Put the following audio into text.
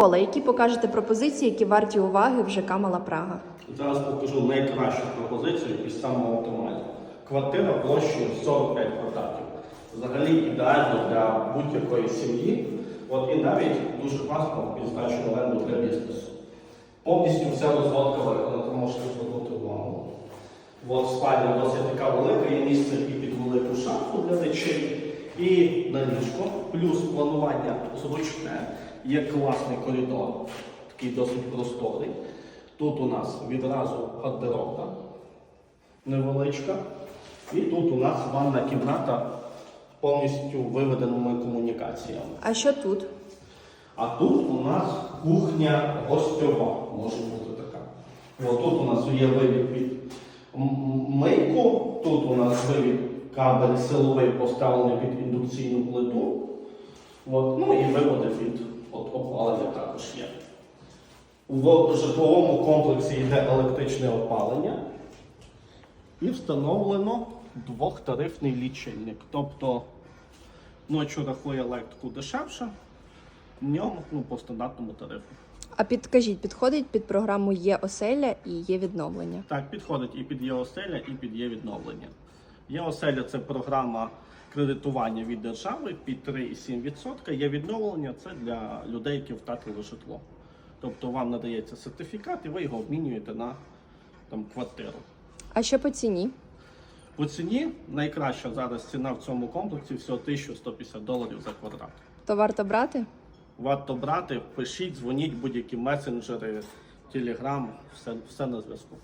Які покажете пропозиції, які варті уваги в ЖК Мала Прага? Зараз покажу найкращу пропозицію і саму оптимальну. Квартира площею 45 квадратів. Взагалі ідеально для будь-якої сім'ї. От і навіть дуже класно здачу оренду для бізнесу. Повністю вся розводка виконана, тому можете звернути увагу. От спальня досить така велика, є місце і під велику шафу для речей, і на ліжко, плюс планування зручне, є класний коридор, такий досить просторий. Тут у нас відразу гардеробна невеличка. І тут у нас ванна кімната повністю виведеними комунікаціями. А що тут? А тут у нас кухня гостьова, може бути така. От тут у нас є вивід м- мийку, тут у нас вивід кабель силовий поставлений під індукційну плиту. От, ну і виводи під от, опалення також є. В житловому комплексі йде електричне опалення і встановлено двохтарифний лічильник. Тобто ночі рахує електрику дешевше, днем ну, по стандартному тарифу. А підкажіть, підходить під програму Є оселя і є відновлення. Так, підходить і під ЄОселя, і під є відновлення. ЄОселя це програма кредитування від держави під 3,7%. Є відновлення це для людей, які втратили житло. Тобто вам надається сертифікат, і ви його обмінюєте на там, квартиру. А що по ціні? По ціні найкраща зараз ціна в цьому комплексі всього 1150 доларів за квадрат. То варто брати? Варто брати, пишіть, дзвоніть будь-які месенджери, телеграм, все, все на зв'язку.